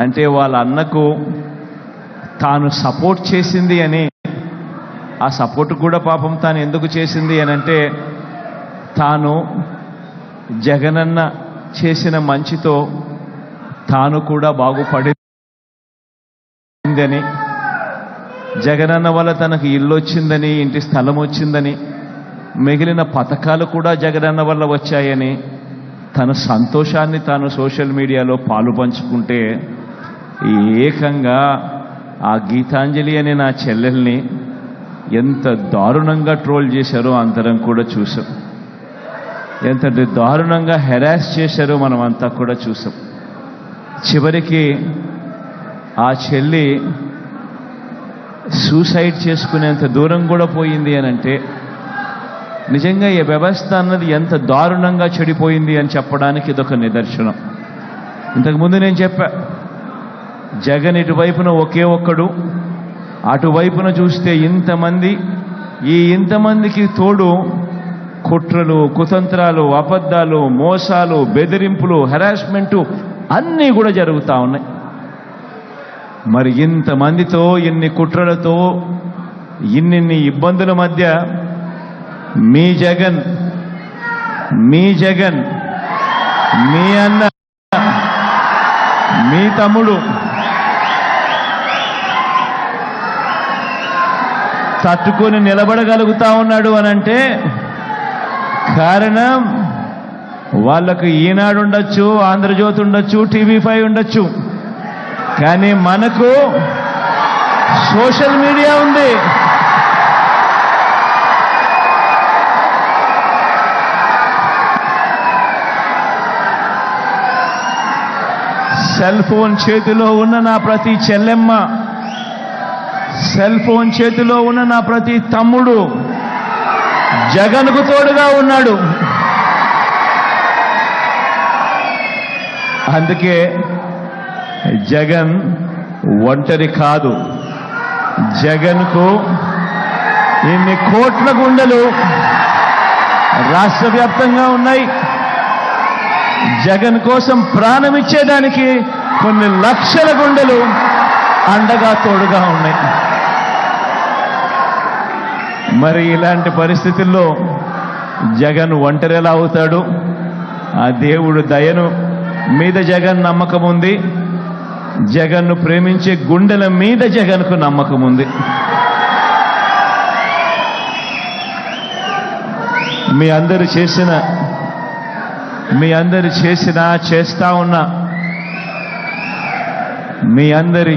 అంటే వాళ్ళ అన్నకు తాను సపోర్ట్ చేసింది అని ఆ సపోర్ట్ కూడా పాపం తాను ఎందుకు చేసింది అని అంటే తాను జగనన్న చేసిన మంచితో తాను కూడా బాగుపడిందని జగనన్న వల్ల తనకు ఇల్లు వచ్చిందని ఇంటి స్థలం వచ్చిందని మిగిలిన పథకాలు కూడా జగనన్న వల్ల వచ్చాయని తన సంతోషాన్ని తాను సోషల్ మీడియాలో పాలు పంచుకుంటే ఏకంగా ఆ గీతాంజలి అనే నా చెల్లెల్ని ఎంత దారుణంగా ట్రోల్ చేశారో అందరం కూడా చూసాం. ఎంత దారుణంగా హెరాస్ చేశారో మనం అంతా కూడా చూసాం. చివరికి ఆ చెల్లి సూసైడ్ చేసుకునేంత దూరం కూడా పోయింది అని అంటే నిజంగా ఈ వ్యవస్థ అన్నది ఎంత దారుణంగా చెడిపోయింది అని చెప్పడానికి ఇదొక నిదర్శనం. ఇంతకుముందు నేను చెప్పా జగన్ ఇటువైపున ఒకే ఒక్కడు. అటువైపున చూస్తే ఇంతమంది. ఈ ఇంతమందికి తోడు కుట్రలు కుతంత్రాలు అబద్ధాలు మోసాలు బెదిరింపులు హెరాస్మెంటు అన్నీ కూడా జరుగుతూ ఉన్నాయి. మరి ఇంతమందితో ఇన్ని కుట్రలతో ఇన్నిన్ని ఇబ్బందుల మధ్య మీ జగన్ మీ జగన్ మీ అన్న మీ తమ్ముడు తట్టుకొని నిలబడగలుగుతా ఉన్నాడు అని అంటే కారణం వాళ్ళకు ఈనాడు ఉండొచ్చు ఆంధ్రజ్యోతి ఉండొచ్చు టీవీ ఫైవ్ ఉండొచ్చు. కానీ మనకు సోషల్ మీడియా ఉంది. సెల్ ఫోన్ చేతిలో ఉన్న నా ప్రతి చెల్లెమ్మ సెల్ ఫోన్ చేతిలో ఉన్న నా ప్రతి తమ్ముడు జగన్కు తోడుగా ఉన్నాడు. అందుకే జగన్ ఒంటరి కాదు. జగన్కు ఇన్ని కోట్ల గుండెలు రాష్ట్ర వ్యాప్తంగా ఉన్నాయి. జగన్ కోసం ప్రాణం ఇచ్చేదానికి కొన్ని లక్షల గుండెలు అండగా తోడుగా ఉన్నాయి. మరి ఇలాంటి పరిస్థితుల్లో జగన్ ఒంటరి ఎలా అవుతాడు. ఆ దేవుడు దయను మీద జగన్ నమ్మకం ఉంది. జగన్ను ప్రేమించే గుండెల మీద జగన్కు నమ్మకం ఉంది. మీ అందరు చేసిన మీ అందరు చేసిన చేస్తా ఉన్న మీ అందరి